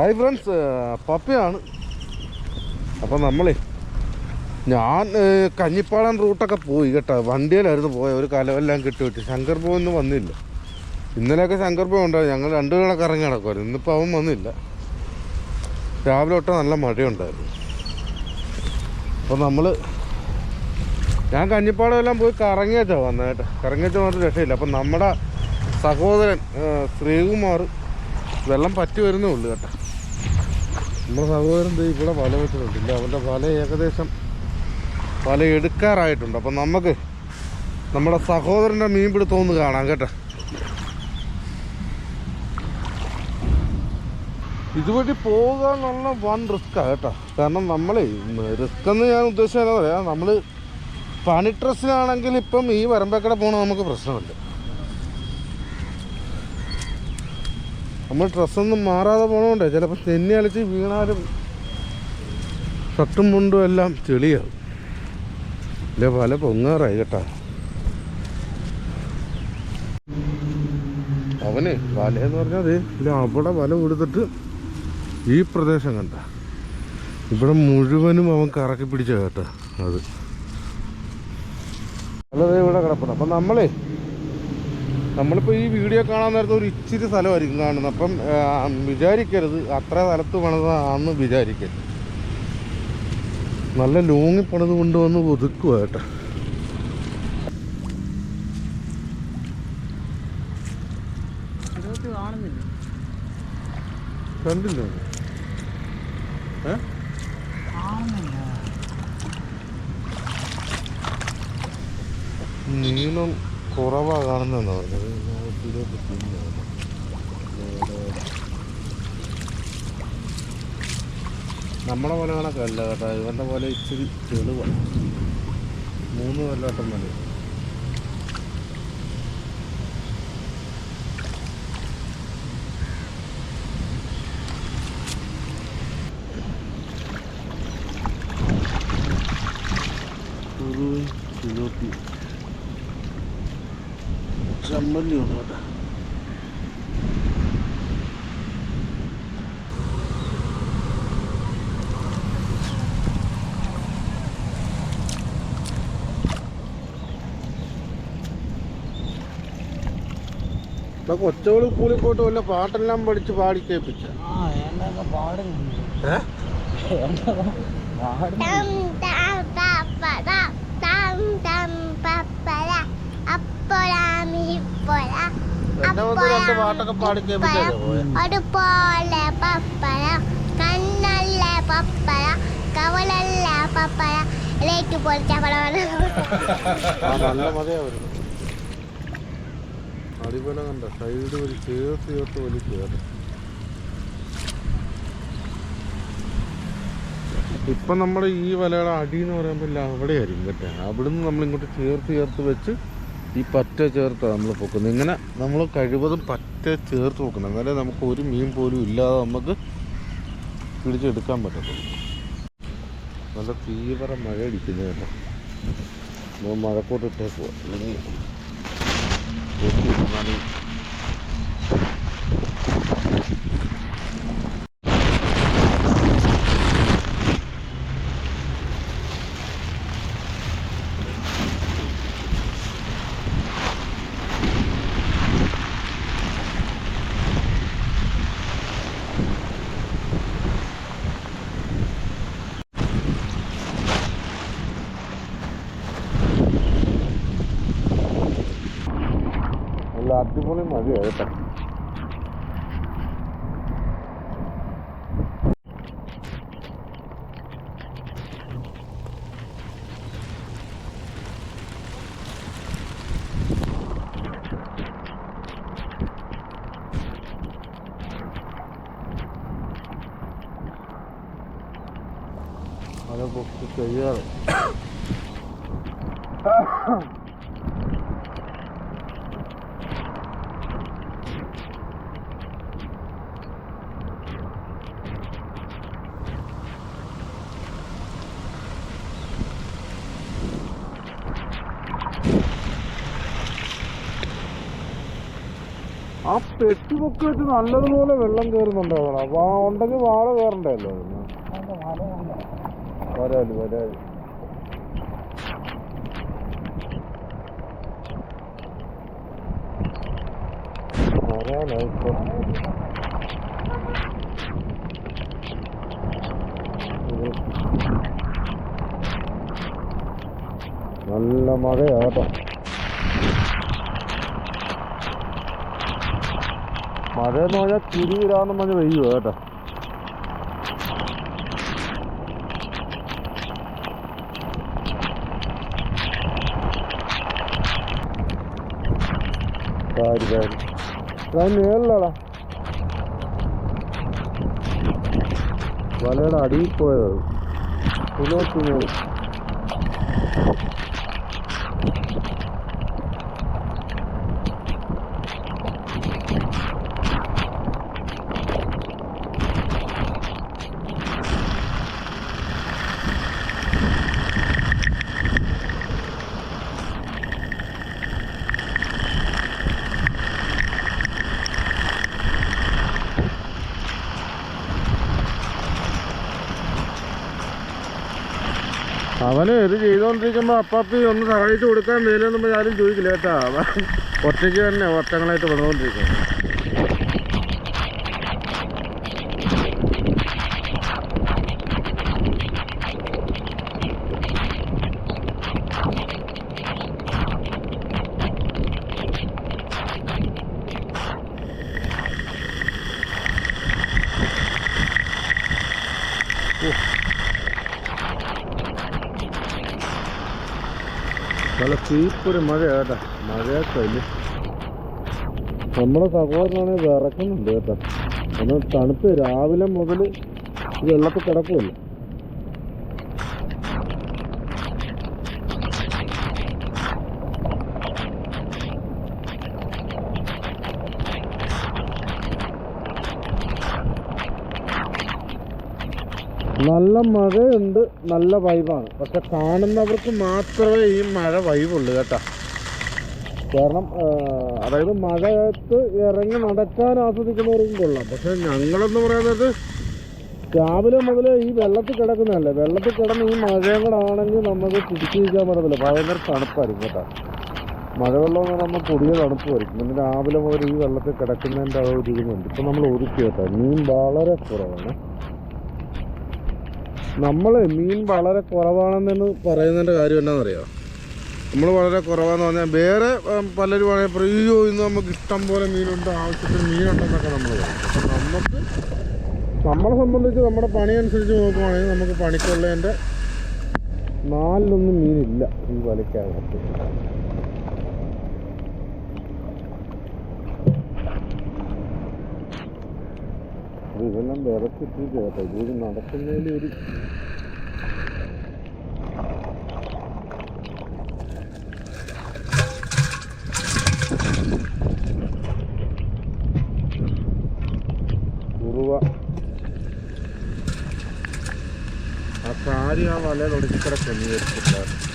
Hi friends പപ്പയാണ്. അപ്പം നമ്മളേ ഞാൻ കഞ്ഞിപ്പാളം റൂട്ടൊക്കെ പോയി കേട്ടോ. വണ്ടിയിലായിരുന്നു പോയ ഒരു കലവെല്ലാം കിട്ടി വെച്ചു ശങ്കർ ഒന്നും വന്നില്ല. ഇന്നലെയൊക്കെ ശങ്കർ പോ ഉണ്ടായിരുന്നു ഞങ്ങൾ രണ്ടു കണക്ക് ഇറങ്ങി നടക്കുമായിരുന്നു ഇന്നിപ്പോൾ അവൻ വന്നില്ല. രാവിലെ തൊട്ട് നല്ല മഴയുണ്ടായിരുന്നു. അപ്പം നമ്മൾ ഞാൻ കഞ്ഞിപ്പാടം എല്ലാം പോയി കറങ്ങിയച്ചാ വന്നത് കേട്ടോ. മാത്രം രക്ഷയില്ല. അപ്പം നമ്മുടെ സഹോദരൻ ശ്രീകുമാർ വെള്ളം പറ്റി വരുന്നേ ഉള്ളൂ കേട്ടോ. നമ്മുടെ സഹോദരൻ ഇവിടെ വല വെച്ചിട്ടുണ്ട്. ഇല്ല അവന്റെ വല ഏകദേശം വല എടുക്കാറായിട്ടുണ്ട്. അപ്പം നമുക്ക് നമ്മുടെ സഹോദരന്റെ മീൻ പിടുത്തമൊന്ന് കാണാം കേട്ടോ. ഇതുവഴി പോകുക എന്നുള്ള വൺ റിസ്ക്കാണ് കേട്ടോ. കാരണം നമ്മളെ റിസ്ക് എന്ന് ഞാൻ ഉദ്ദേശിച്ചത് പറയുക നമ്മൾ പണി ഡ്രസ്സിനാണെങ്കിൽ ഇപ്പം ഈ വരമ്പക്കട പോകണ നമുക്ക് പ്രശ്നമില്ല. നമ്മൾ ഡ്രസ്സൊന്നും മാറാതെ പോകണോണ്ടേ ചിലപ്പോൾ തെന്നി അലച്ച് വീണാലും ഷർട്ടും മുണ്ടും എല്ലാം ചെളിയാവും. ഇല്ല പല പൊങ്ങാറായി കേട്ടാ. അവന് വലയെന്ന് പറഞ്ഞാൽ ഇല്ല അവിടെ വല കൊടുത്തിട്ട് ഈ പ്രദേശം കണ്ട. ഇവിടെ മുഴുവനും അവൻ കറക്കി പിടിച്ച കേട്ടാ അത്. അല്ലത് ഇവിടെ കിടപ്പുണ്ട്. അപ്പം നമ്മളേ നമ്മളിപ്പോൾ ഈ വീഡിയോ കാണാൻ നേരത്തെ ഒരു ഇച്ചിരി സ്ഥലമായിരിക്കും കാണുന്നത്. അപ്പം വിചാരിക്കരുത്. അത്ര സ്ഥലത്ത് പണിതാന്ന് വിചാരിക്കരുത്. നല്ല ലൂങ്ങി പണിത് കൊണ്ടുവന്ന് ഒതുക്കുക കേട്ടോ. കണ്ടില്ലേ? ഏ? നീളം കുറവാ കാണുന്നതെന്ന് പറഞ്ഞത്. നമ്മുടെ പോലെ കണക്കല്ല കേട്ടോ. ഇവന്റെ പോലെ ഇച്ചിരി തെളിവാണ് മൂന്ന് കൊല്ലോട്ടം മതി. Thank സിലോപ്പി ചമ്മന്തി ഉണ്ട് കേട്ടോ കൊച്ചോൾ സ്കൂളിൽ പോയിട്ട് വല്ല പാട്ടെല്ലാം പഠിച്ച് പാടി കേൾപ്പിച്ച. ആ രണ്ട് പാട്ടൊക്കെ പാടി കണ്ണല്ല ലേക്ക് പൊളിച്ച നല്ല അടിപൊളി കണ്ട? സൈഡ് ഒരു ചേർത്ത് ചേർത്ത് വലിക്കുക ഇപ്പൊ നമ്മുടെ ഈ വലയുടെ അടി എന്ന് പറയുമ്പോൾ അവിടെയായിരിക്കും കേട്ടോ. അവിടുന്ന് നമ്മൾ ഇങ്ങോട്ട് ചേർത്ത് ചേർത്ത് വെച്ച് ഈ പറ്റ ചേർത്താണ് നമ്മൾ പൊക്കുന്നത്. ഇങ്ങനെ നമ്മൾ കഴിവതും പറ്റ ചേർത്ത് പൊക്കണം എന്നാലേ നമുക്ക് ഒരു മീൻ പോലും ഇല്ലാതെ നമുക്ക് പിടിച്ചെടുക്കാൻ പറ്റത്തുള്ളൂ. നല്ല തീവ്ര മഴ അടിക്കുന്നത് കേട്ടോ. നമ്മൾ മഴക്കോട്ട് ഇട്ടേക്കുക വെട്ടിയിരുന്നാൽ നല്ല അടിപൊളി മഴയാണ് കേട്ടോ അത് പൊക്കി ചെയ്യാറ് ആ പെട്ടിപൊക്കെ വെച്ച് നല്ലതുപോലെ വെള്ളം കയറുന്നുണ്ടാവണം അപ്പൊ വാ ഉണ്ടെങ്കിൽ വാഴ കയറണ്ടല്ലോ വരാൽ വരാൽ. വരാലായിപ്പോ നല്ല മഴയാട്ടോ മഴയെന്ന് പറഞ്ഞാൽ തിരിവിരാന്ന് പറഞ്ഞ് പെയ്യുക കേട്ടോ. കാര്യം കാര്യം ഞാൻ വലയുടെ അടിയിൽ പോയത്. ഇത് ചെയ്തോണ്ടിരിക്കുമ്പോ അപ്പാപ്പി ഒന്ന് സഹായിച്ചു കൊടുക്കാൻ മേലെന്നും ആരും ചോദിക്കില്ല കേട്ടാ. ഒറ്റയ്ക്ക് തന്നെ വർഷങ്ങളായിട്ട് വന്നുകൊണ്ടിരിക്കും ചീപ്പൊരു മഴ കേട്ടാ മഴയൊക്കെ നമ്മുടെ സഹോദരനാണ് വിറക്കുന്നുണ്ട് കേട്ടോ. ഒന്ന് തണുത്ത് രാവിലെ മുതൽ വെള്ളത്തിൽ കിടക്കുമല്ലോ നല്ല മഴയുണ്ട് നല്ല വൈബാണ് പക്ഷെ കാണുന്നവർക്ക് മാത്രമേ ഈ മഴ വൈബുള്ളൂ കേട്ടോ. കാരണം അതായത് മഴയത്ത് ഇറങ്ങി നടക്കാൻ ആസ്വദിക്കുന്നവർക്കും കൊള്ളാം പക്ഷെ ഞങ്ങളെന്ന് പറയുന്നത് രാവിലെ മുതൽ ഈ വെള്ളത്തിൽ കിടക്കുന്നതല്ലേ. വെള്ളത്തിൽ കിടന്ന് ഈ മഴയും കൂടെ ആണെങ്കിൽ നമുക്ക് പിടിച്ചിരിക്കാൻ പറ്റത്തില്ല ഭയങ്കര തണുപ്പായിരിക്കും കേട്ടോ. മഴവെള്ളം എന്ന് പറയുമ്പോൾ പൊടിയ തണുപ്പായിരിക്കും. പിന്നെ രാവിലെ മുതൽ ഈ വെള്ളത്തിൽ കിടക്കുന്നതിന്റെ ആ ഒരു ഇതുകൊണ്ട് ഇപ്പം നമ്മൾ ഒതുക്കി കേട്ടോ. മീൻ വളരെ കുറവാണ്. നമ്മൾ മീൻ വളരെ കുറവാണെന്ന് പറയുന്നതിന്റെ കാര്യം എന്നാണെന്നറിയോ നമ്മൾ വളരെ കുറവാന്ന് പറഞ്ഞാൽ വേറെ പലരും ആണെങ്കിൽ പറയും ഇന്ന് നമുക്ക് ഇഷ്ടം പോലെ മീനുണ്ട് ആവശ്യത്തിന് മീനുണ്ടെന്നൊക്കെ നമ്മൾ നമുക്ക് നമ്മളെ സംബന്ധിച്ച് നമ്മുടെ പണി അനുസരിച്ച് നോക്കുവാണെങ്കിൽ നമുക്ക് പണിക്കുള്ളതിന്റെ നാലിലൊന്നും മീനില്ല ഈ വലയ്ക്കകത്ത്. അത് ഇതെല്ലാം വിറച്ചിട്ട് കേട്ടോ ഇത് നടക്കുന്നതിൽ ഒരു കുറുവ ആ കാര്യം ആ വലയിൽ ഒളിച്ചിക്കിടക്കുന്നു വിചാരിച്ചില്ല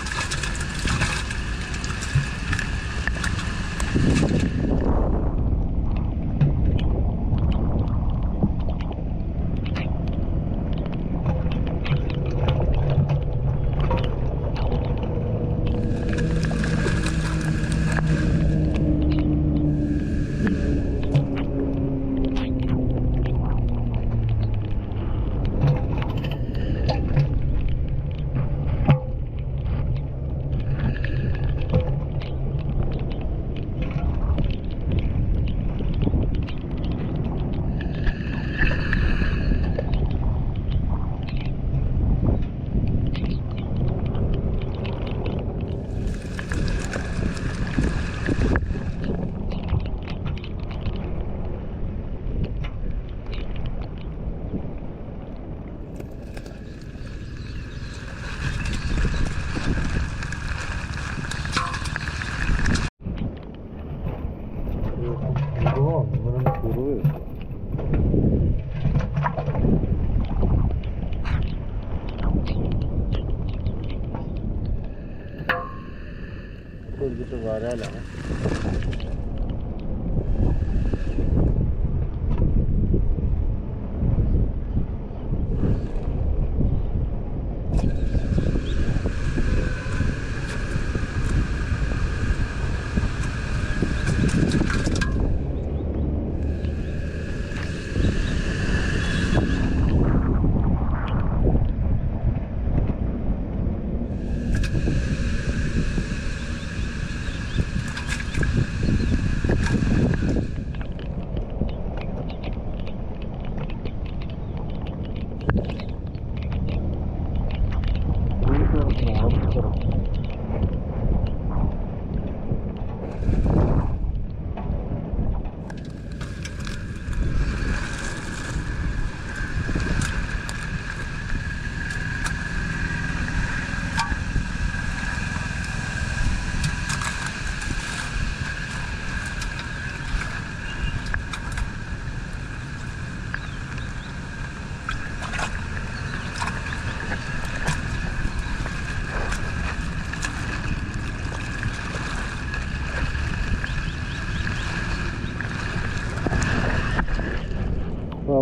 Tagalog.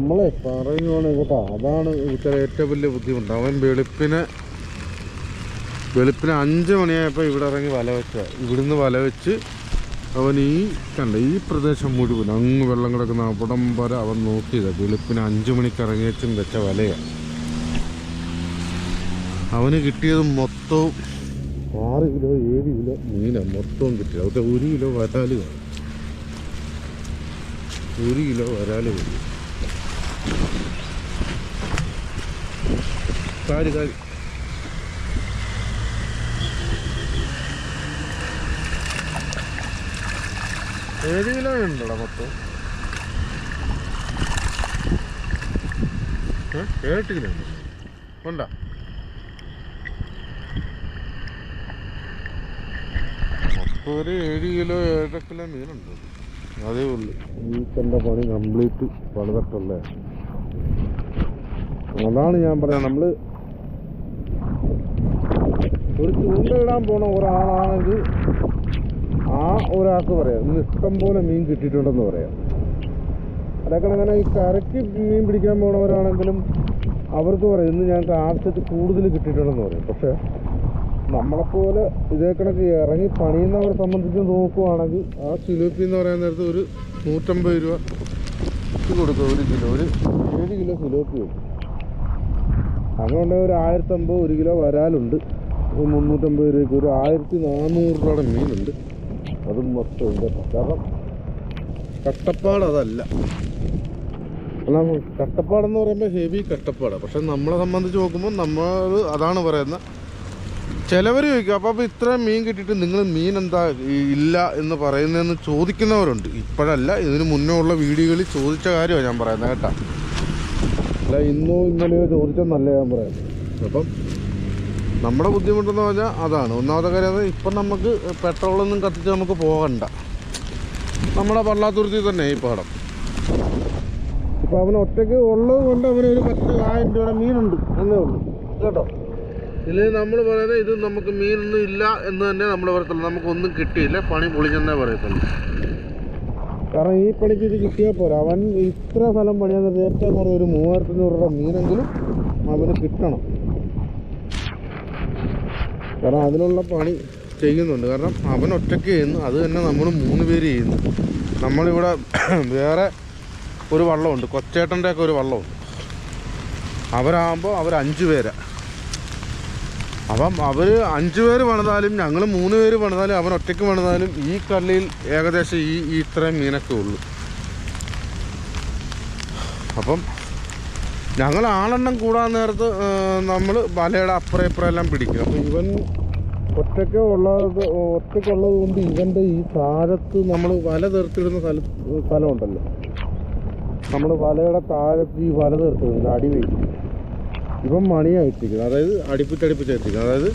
നമ്മളെ പറയുവാണ് കേട്ടോ അതാണ് ഇവിടുത്തെ ഏറ്റവും വലിയ ബുദ്ധിമുട്ട്. അവൻ വെളുപ്പിന് വെളുപ്പിന് അഞ്ച് മണിയായപ്പോൾ ഇവിടെ ഇറങ്ങി വല വെച്ച. ഇവിടുന്ന് വല വെച്ച് അവൻ ഈ കണ്ട ഈ പ്രദേശം മുഴുവൻ അങ്ങ് വെള്ളം കിടക്കുന്ന അവിടം വരെ അവൻ നോക്കിയത്. വെളുപ്പിന് അഞ്ച് മണിക്ക് ഇറങ്ങിയച്ചും വെച്ച വലയാണ് അവന് കിട്ടിയത് മൊത്തവും ആറ് കിലോ ഏഴ് കിലോ മീനാണ് മൊത്തവും കിട്ടിയത്. അവിടെ ഒരു കിലോ വരാൽ ഒരു കിലോ വരാൽ വരും. കാരി കാരി ഏഴ് കിലോ ഉണ്ടോടാ മൊത്തം. എട്ട് കിലോ ഉണ്ട്? ഉണ്ടോ? ഒരു ഏഴ് കിലോ ഏഴര കിലോ മീനുണ്ട് അതേ ഉള്ളു. ഈ പണി കംപ്ലീറ്റ് പണിതട്ടുള്ളേ. അതാണ് ഞാൻ പറയാം നമ്മൾ ഒരു ചൂണ്ടയിടാൻ പോണ ഒരാളാണെങ്കിൽ ആ ഒരാൾക്ക് പറയാം ഇന്ന് ഇഷ്ടം പോലെ മീൻ കിട്ടിയിട്ടുണ്ടെന്ന് പറയാം. അതൊക്കെ അങ്ങനെ ഈ കരയ്ക്ക് മീൻ പിടിക്കാൻ പോണവരാണെങ്കിലും അവർക്ക് പറയും ഇന്ന് ഞങ്ങൾക്ക് ആവശ്യത്തിൽ കൂടുതൽ കിട്ടിയിട്ടുണ്ടെന്ന് പറയും. പക്ഷെ നമ്മളെപ്പോലെ ഇതേ കണക്ക് ഇറങ്ങി പണിയുന്നവരെ സംബന്ധിച്ച് നോക്കുവാണെങ്കിൽ ആ സിലോപ്പി എന്ന് പറയാൻ നേരത്ത് ഒരു നൂറ്റമ്പത് രൂപ കൊടുക്കും ഒരു കിലോ ഒരു ഏഴ് കിലോ സിലോപ്പി വരും അങ്ങനെ ഒരു ആയിരത്തമ്പത് ഒരു കിലോ വരാലുണ്ട്. ഒരു മുന്നൂറ്റമ്പത് രൂപയ്ക്ക് ഒരു ആയിരത്തി നാനൂറ് രൂപയുടെ മീനുണ്ട്. അതും മൊത്തം ഉണ്ട് കാരണം കട്ടപ്പാട് അതല്ല. കട്ടപ്പാടെന്ന് പറയുമ്പോൾ ഹെവി കട്ടപ്പാടാണ് പക്ഷെ നമ്മളെ സംബന്ധിച്ച് നോക്കുമ്പോൾ നമ്മൾ അതാണ് പറയുന്നത് ചിലവർ ചോദിക്കും അപ്പോൾ അപ്പോൾ ഇത്രയും മീൻ കിട്ടിയിട്ട് നിങ്ങൾ മീൻ എന്താ ഇല്ല എന്ന് പറയുന്നതെന്ന് ചോദിക്കുന്നവരുണ്ട്. ഇപ്പോഴല്ല ഇതിന് മുന്നേ ഉള്ള വീഡിയോകളിൽ ചോദിച്ച കാര്യമാണ് ഞാൻ പറയുന്നത് കേട്ടോ. അല്ല ഇന്നോ ഇന്നലെയോ ചോദിച്ചെന്നല്ല ഞാൻ പറയുന്നത്. അപ്പം നമ്മുടെ ബുദ്ധിമുട്ടെന്ന് പറഞ്ഞാൽ അതാണ്. ഒന്നാമത്തെ കാര്യം ഇപ്പം നമുക്ക് പെട്രോളൊന്നും കത്തിച്ച് നമുക്ക് പോകണ്ട. നമ്മുടെ പള്ളാത്തുരുത്തി തന്നെ ഈ പാടം. ഇപ്പം അവൻ ഒറ്റയ്ക്ക് ഉള്ളത് കൊണ്ട് അവന് ഒരു പത്ത് ആയിരം രൂപയുടെ മീനുണ്ട്. എന്നേ ഉള്ളൂ. കേട്ടോ? ഇല്ലെങ്കിൽ നമ്മൾ പറയുന്നത് ഇത് നമുക്ക് മീനൊന്നും ഇല്ല എന്ന് തന്നെ നമ്മൾ പറയത്തുള്ളൂ. നമുക്കൊന്നും കിട്ടിയില്ല. പണി പൊളിഞ്ഞെന്നേ പറയത്തുള്ളൂ. കാരണം ഈ പണിക്ക് ഇത് കിട്ടിയാൽ പോരാ. അവൻ ഇത്ര സ്ഥലം പണിയാൻ ഏറ്റവും കുറവ് ഒരു മൂവായിരത്തി അഞ്ഞൂറ് രൂപ മീനെങ്കിലും അവന് കിട്ടണം. കാരണം അതിനുള്ള പണി ചെയ്യുന്നുണ്ട്. കാരണം അവൻ ഒറ്റയ്ക്ക് ചെയ്യുന്നു. അത് തന്നെ നമ്മൾ മൂന്ന് പേര് ചെയ്യുന്നു. നമ്മളിവിടെ വേറെ ഒരു വള്ളമുണ്ട്. കൊച്ചേട്ടന്റെ ഒക്കെ ഒരു വള്ളമുണ്ട്. അവരാകുമ്പോൾ അവർ അഞ്ച് പേരാ. അപ്പം അവർ അഞ്ച് പേര് പണിതാലും ഞങ്ങൾ മൂന്ന് പേര് പണിതാലും അവൻ ഒറ്റയ്ക്ക് പണിതാലും ഈ കള്ളിയിൽ ഏകദേശം ഈ ഇത്രയും മീനൊക്കെ ഉള്ളൂ. അപ്പം ഞങ്ങൾ ആളെണ്ണം കൂടാൻ നേരത്ത് നമ്മൾ വലയുടെ അപ്പുറം ഇപ്പുറം എല്ലാം പിടിക്കും. അപ്പോൾ ഇവൻ ഒറ്റയ്ക്ക് ഉള്ളത് ഒറ്റയ്ക്കുള്ളത് കൊണ്ട് ഇവന്റെ ഈ താഴത്ത് നമ്മൾ വല തീർത്തിടുന്ന സ്ഥല സ്ഥലമുണ്ടല്ലോ. നമ്മൾ വലയുടെ താഴത്ത് ഈ വല തീർത്തിടുന്നത് അടി ഇപ്പം മണിയായിട്ടിരിക്കുന്നത് അതായത് അടുപ്പിച്ചടുപ്പിച്ചായിട്ടിരിക്കുന്നത് അതായത്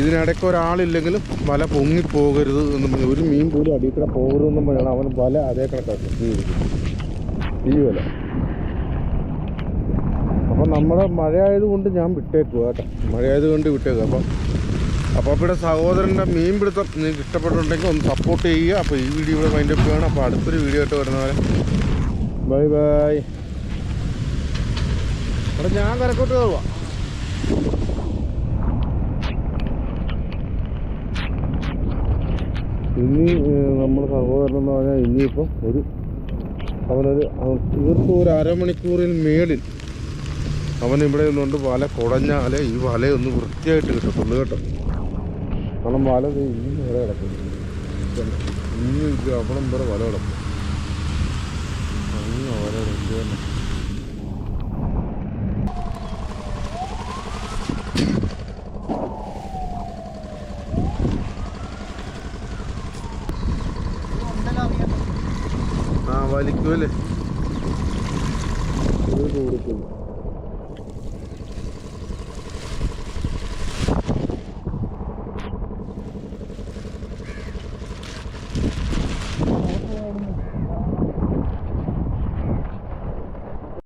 ഇതിനിടയ്ക്ക് ഒരാളില്ലെങ്കിലും വല പൊങ്ങിപ്പോകരുത് എന്ന് പറഞ്ഞു ഒരു മീൻ പോലും അടിയിൽ കൂടെ പോകരുതെന്നും പറയണം അവൻ വല അതേ കണക്കാക്കും. ഈ വല. അപ്പം നമ്മുടെ മഴയായതുകൊണ്ട് ഞാൻ വിട്ടേക്കുക കേട്ടോ. മഴയായതുകൊണ്ട് വിട്ടേക്കുക അപ്പം അപ്പം ഇവിടെ സഹോദരന്റെ മീൻ പിടുത്തം നിങ്ങൾക്ക് ഇഷ്ടപ്പെട്ടുണ്ടെങ്കിൽ ഒന്ന് സപ്പോർട്ട് ചെയ്യുക. അപ്പോൾ ഈ വീഡിയോ ഇവിടെ മൈൻഡ് അപ്പ് ചെയ്യണം അപ്പോൾ അടുത്തൊരു വീഡിയോ ആയിട്ട് വരുന്നവരെ ബൈ ബൈ അവിടെ ഞാൻ കരക്കോട്ട് കയറുവാ ഇനി നമ്മൾ സഹോദരൻ എന്ന് പറഞ്ഞാൽ ഇനിയിപ്പം ഒരു അവനൊരു തീർത്തും ഒരു അരമണിക്കൂറിൽ മേളിൽ അവൻ ഇവിടെ നിന്നുകൊണ്ട് വല കുടഞ്ഞാൽ ഈ വലയൊന്ന് വൃത്തിയായിട്ട് കിട്ടത്തുള്ളൂ കേട്ടോ. അവളം വല ഇന്നും വരെ കിടക്കുന്നു. ഇന്നും അവളം വരെ വല കിടക്കും. ആ വലിക്കുമല്ലേ